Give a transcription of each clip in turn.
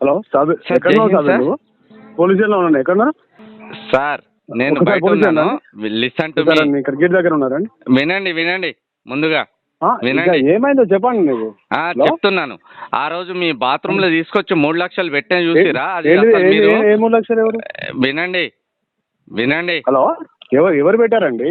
Hello సాబ్ ఎక్కడ సాబ్ police స్టేషన్లో ఉన్నా ఎక్కడ సార్ నేను బయట ఉన్నాను. లిసన్ టు మీ దగ్గర ఉన్నారండి వినండి వినండి. ముందుగా. వినండి. ఏమైందో చెప్పండి హలో? చెప్తున్నాను. ఆ రోజు మీ బాత్రూమ్లో తీసుకొచ్చి మూడు లక్షలు పెట్టిన చూసిరా? అది మీరు వినండి వినండి. హలో? ఎవరు ఎవరు పెట్టారండి?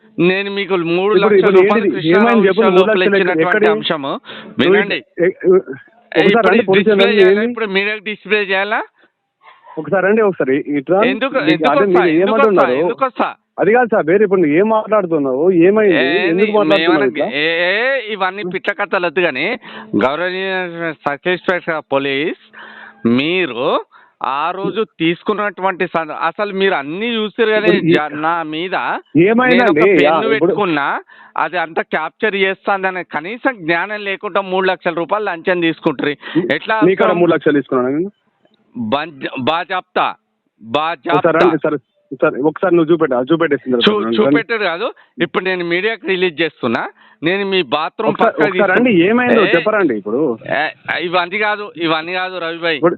నేను మీకు మూడు లక్షల రూపాయలు? కృష్ణారావు ఇచ్చినటువంటి అంశము. వినండి. ఇప్పుడు పోలీస్ డిస్ప్లే చేయాలా? ఒకసారి రండి ఒకసారి. ఇట్లా ఎందుకు అదే వస్తా మీరు ఎందుకు వస్తా ఏమంటున్నారు ఎందుకు వస్తా అది కాదు సార్ వేరే ఇప్పుడు ఏం మాట్లాడుతున్నావు? ఏమైంది? ఏ, ఇవన్నీ పిట్ల కథలు వద్దు కానీ గౌరవనీయ సర్కిల్ పోలీస్ మీరు ఆ రోజు తీసుకున్నటువంటి అసలు మీరు అన్ని చూసారు కానీ నా మీద పెన్ను పెట్టుకున్నా అది అంతా క్యాప్చర్ చేస్తాందని కనీసం జ్ఞానం లేకుండా మూడు లక్షల రూపాయలు లంచం తీసుకుంటారు ఎట్లా మూడు లక్షలు తీసుకున్నాను చెప్తా బా సార్ సార్ ఒకసారి నువ్వు చూపెట్టా చూపెట్టేసింది చూ చూపెట్టాడు కాదు ఇప్పుడు నేను మీడియాకి రిలీజ్ చేస్తున్నా నేను మీ బాత్రూమ్ పక్క రండి ఏమైందో చెప్పరండి ఇప్పుడు. ఇవన్నీ కాదు ఇవన్నీ కాదు రవిభాయ్ ఇప్పుడు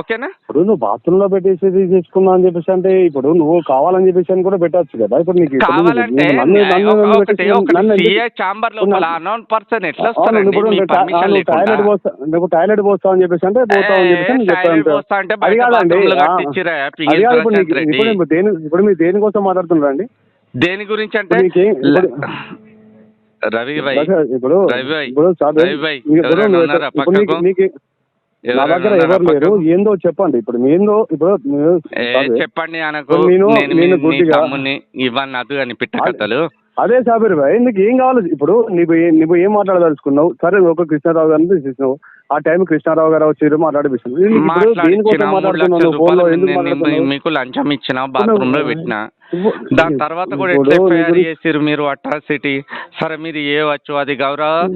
ఓకేనా? ఇప్పుడు నువ్వు బాత్రూమ్లో పెట్టేసి చేసుకున్నా అని చెప్పేసి అంటే ఇప్పుడు నువ్వు కావాలని చెప్పేసి అని కూడా పెట్టచ్చు కదా. ఇప్పుడు నీకు కావాలంటే చాంబర్ లోపల అన్నోన్ పర్సన్ ఎట్లా టాయిలెట్ పోస్తా నువ్వు టాయిలెట్ పోస్తావు అని చెప్పేసి అంటే పోతావు అని చెప్పేసి. పోస్తా ఇప్పుడు దేని మీరు దేనికోసం మాట్లాడుతున్నారండి? దేని గురించి అంటే రవి భాయ్. ఇప్పుడు రవి భాయ్, ఇప్పుడు సార్ రవి భాయ్, నా దగ్గర ఎవరు లేరు? ఏందో చెప్పండి. ఇప్పుడు ఏందో ఇప్పుడు చెప్పండి అనకు. నేను- గుడ్డిగా- ఇవన్నీ అదు అని పిట్ట కథలు అదే సాబీర్ భాయ్ నీకు ఏం కావాలి? ఇప్పుడు ఏ- నువ్వు ఏం మాట్లాడదలుచుకున్నావు? సరే ఒక కృష్ణారావు గారిని తీసేసినావు ఆ టైం కృష్ణారావు గారు వచ్చి నువ్వు నేను మాట్లాడుతున్నావు? మీకు లంచం ఇచ్చిన బాత్రూమ్లో పెట్టిన. దాని తర్వాత కూడా ఎట్లా ఎఫ్ఐఆర్ చేసిరు మీరు అట్రాసిటీ సరే మీరు ఏవచ్చు అది గౌరవ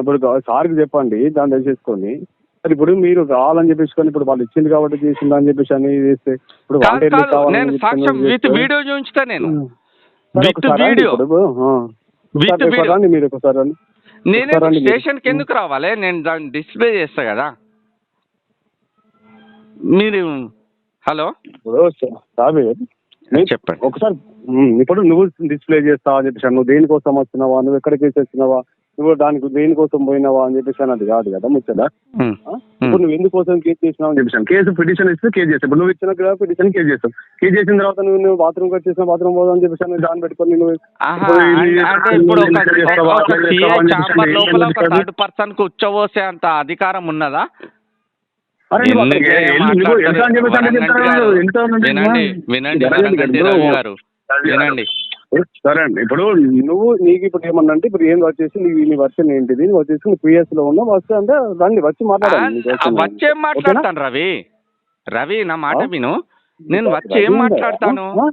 ఇప్పుడు సార్కి చెప్పండి దాన్ని తెలిసేసుకొని మరి ఇప్పుడు మీరు కావాలని చెప్పేసి ఇప్పుడు వాళ్ళు ఇచ్చింది కాబట్టి చేసింది అని చెప్పేసి అని చేస్తే ఇప్పుడు నేను సాక్ష్యం విత్ వీడియో చూపించుతా నేను. With video. With video. మీరు ఒకసారి నేనే మీరు. స్టేషన్కి ఎందుకు రావాలి? నేను దాన్ని డిస్ప్లే చేస్తా కదా. మీరు హలో? చెప్పండి. ఒకసారి ఇప్పుడు నువ్వు డిస్ప్లే చేస్తావా అని చెప్పేసి నువ్వు దేనికోసం వచ్చినావా నువ్వు ఎక్కడికి వచ్చినావా నువ్వు దానికి దేనికోసం పోయినావా అని చెప్పేసి అది కాదు కదా ముచ్చట? ఇప్పుడు నువ్వు ఎందుకోసం కేసు చేసినావు అని చెప్పేసి కేసు పిటిషన్ ఇస్తే కేసు చేస్తావు ఇప్పుడు నువ్వు ఇచ్చిన కదా పిటిషన్ కేసు చేస్తావు కేసు చేసిన తర్వాత నువ్వు నువ్వు బాత్రూమ్ వచ్చేసిన బాత్రూమ్ పోదాం అని చెప్పేసి దాన్ని పెట్టుకొని నువ్వు థర్డ్ పర్సన్కు ఉచ్చబోసే అంత అధికారం ఉన్నదా వినండి వినండి గారు వినండి. సరే అండి. ఇప్పుడు నువ్వు నీకు ఇప్పుడు ఏమన్నా అంటే ఇప్పుడు ఏం వచ్చేసి నీ నీ వర్షన్ ఏంటిది? నువ్వు వచ్చేసి నువ్వు పిఎస్లో ఉన్నావు వస్తే అంటే రండి వచ్చి వచ్చిన- వచ్చేం ఓకేనా? మాట్లాడతాను రవి. రవి నా మాట? విను. నేను వచ్చి ఏం మాట్లాడతాను.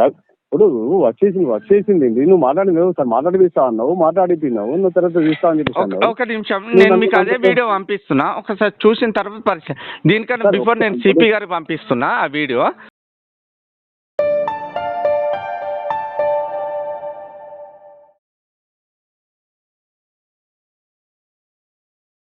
ఇప్పుడు నువ్వు వచ్చేసింది వచ్చేసింది? నువ్వు మాట్లాడి సార్ మాట్లాడిపిస్తా అన్నావు మాట్లాడిపోయినావు నువ్వు తర్వాత చూస్తా అని ఒక- నిమిషం. నేను మీకు అదే వీడియో పంపిస్తున్నా. ఒకసారి చూసిన తర్వాత పరిచయం దీనికన్నా బిఫోర్. నేను సిపి గారికి పంపిస్తున్నా ఆ వీడియో.